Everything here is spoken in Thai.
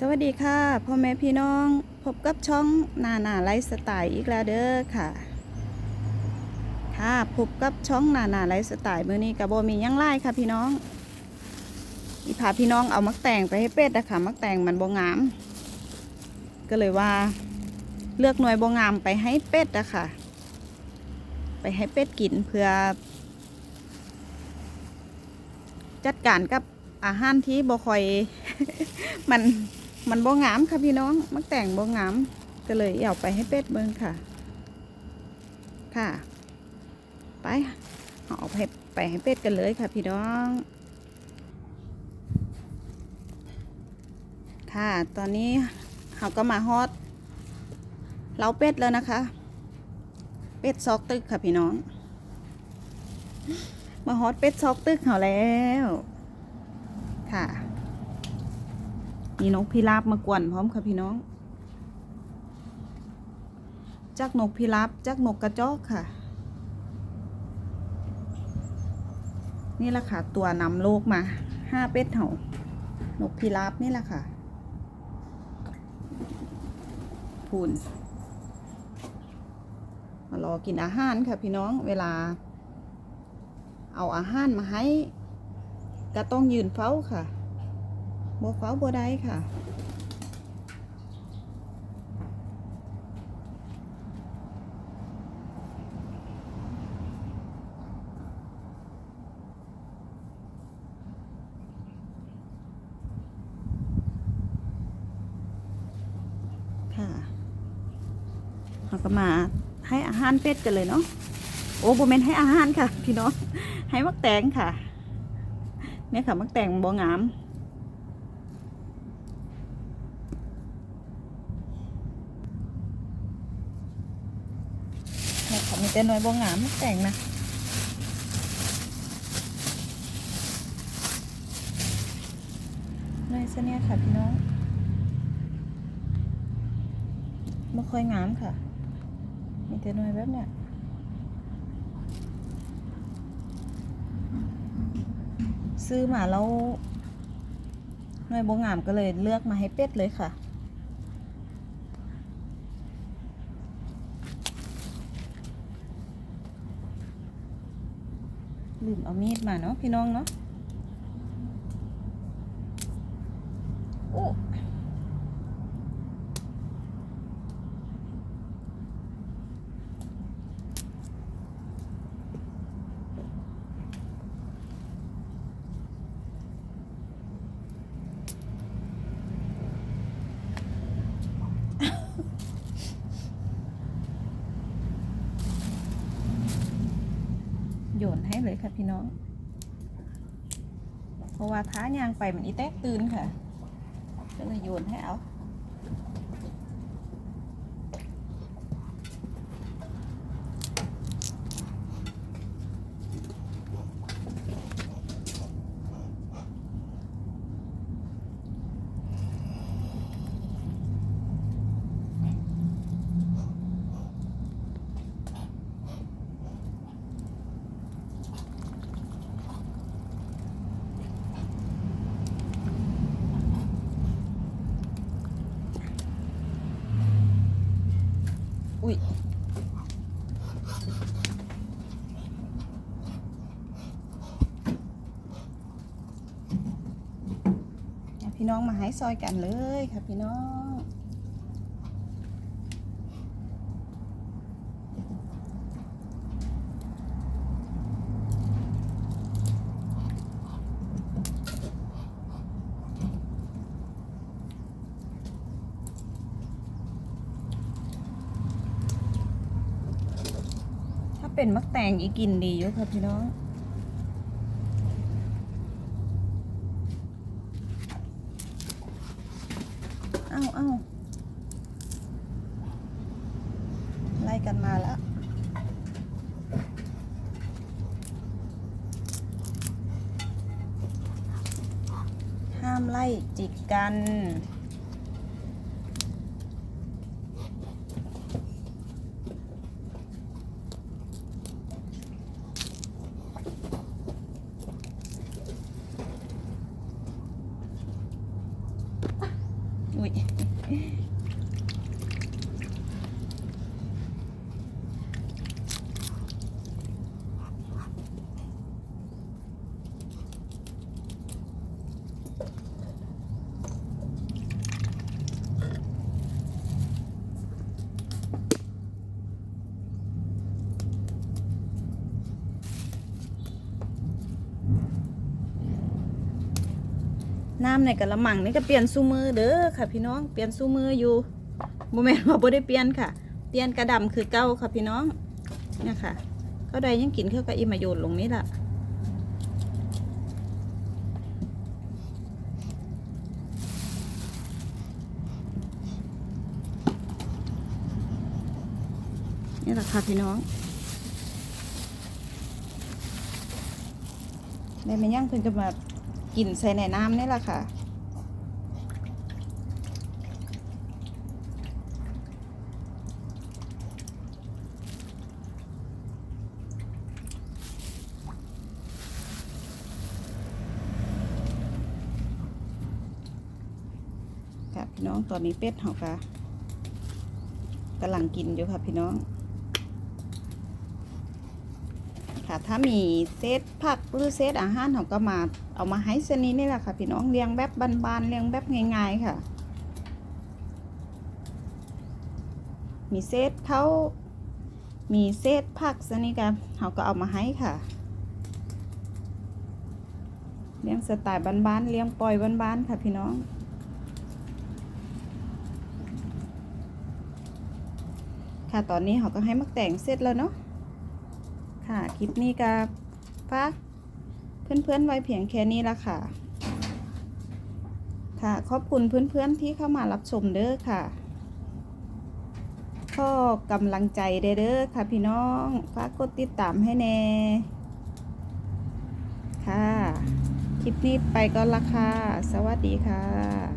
สวัสดีค่ะพ่อแม่พี่น้องพบกับช่องนานาไลฟ์สไตล์อีกแล้วเด้อค่ะ ค่ะพบกับช่องนานาไลฟ์สไตล์มื้อนี้กับโบมีหยังไล่ค่ะพี่น้องอีพาพี่น้องเอามักแต่งไปให้เป็ดนะคะมักแต่งมันบ่งาม ก็เลยว่าเลือกหน่วยบ่งามไปให้เป็ดอะค่ะไปให้เป็ดกินเพื่อ จัดการกับอาหารที่บ่คอยมัน มันบ่งามค่ะพี่น้อง มักแต่งบ่งามก็เลยเอาไปให้เป็ดเบิ่งค่ะ ค่ะ ไปเอาไปไปให้เป็ดกันเลยค่ะ พี่น้อง ค่ะ ตอนนี้เราก็มาฮอดเล้าเป็ดแล้วนะคะ เป็ดซอกตึกค่ะพี่น้อง มาฮอตเป็ดซอกตึกเขาแล้ว ค่ะ มีนกพิราบมากวนพร้อมค่ะพี่น้องจักนกพิราบจักนกกระจอกค่ะ นี่แหละค่ะ ตัวนำโลกมาห้าเป็ดเห่านกพิราบนี่แหละค่ะพูนมารอกินอาหารค่ะพี่น้องเวลา เอาอาหารมาให้ ก็ต้องยืนเฝ้าค่ะ บ่เฝ้าบ่ได้ค่ะ ค่ะเราก็มาให้อาหารเป็ดกันเลยเนาะ โอ้โบเมนให้อาหารค่ะ พี่น้อง ให้มักแตงค่ะ เนี่ยค่ะมักแตงบ่งาม เนี่ยค่ะมีแต่น้อยบ่งามมักแตงนะน้อยซะเนี่ยค่ะพี่น้องไม่ค่อยงามค่ะ มีแต่น้อยแบบเนี้ยซื้อมาแล้วหน่วยบงงามก็เลยเลือกมาให้เป็ดเลยค่ะ ลืมเอามีดมาเนาะพี่น้องเนาะโอ้ เลยค่ะพี่น้อง เพราะว่าท้ายางไปมันอีแตกตื่นค่ะ ก็เลยโยนให้เอา พี่น้องมาให้ซอยกันเลยค่ะพี่น้องถ้าเป็นมักแตงอีกกินดีอยู่ค่ะพี่น้อง เอาเอาไล่กันมาแล้วห้ามไล่จิกกัน ค น้ำในกระมังนี่ก็เปลี่ยนซูมือเด้อค่ะ พี่น้องเปลี่ยนซูมืออยู่โมแมนว่าบ่ได้เปลี่ยนค่ะ เปลี่ยนกระดำคือเก่าค่ะพี่น้องเนี่ยค่ะเขาได้ยังกินเข้ากับอีมาโยนลงนี่แหละนี่แหละค่ะพี่น้องได้มาย่างเพิ่นจะมา กินใส่ในน้ำนี่แหละค่ะ ค่ะพี่น้องตอนนี้เป็ดเฮาค่ะกำลังกินอยู่ค่ะพี่น้อง ค่ะ ถ้ามีเศษผักหรือเศษอาหารเขาก็มาเอามาให้สนี้นี่แหละค่ะ พี่น้องเลี้ยงแบบบานๆเลี้ยงแบบง่ายๆค่ะ มีเศษเขามีเศษผักสนี้กันเขาก็เอามาให้ค่ะ เลี้ยงสไตล์บ้านๆเลี้ยงปล่อยบ้านๆค่ะพี่น้อง ค่ะตอนนี้เขาก็ให้มักแต่งเสร็จแล้วเนาะ ค่ะ คลิปนี้ก็ฝากเพื่อนๆไว้เพียงแค่นี้ละค่ะ ค่ะ ขอบคุณเพื่อนๆที่เข้ามารับชมเด้อค่ะข้อกำลังใจเด้อค่ะพี่น้องฝากกดติดตามให้แน่ ค่ะ คลิปนี้ไปก็ละค่ะ สวัสดีค่ะ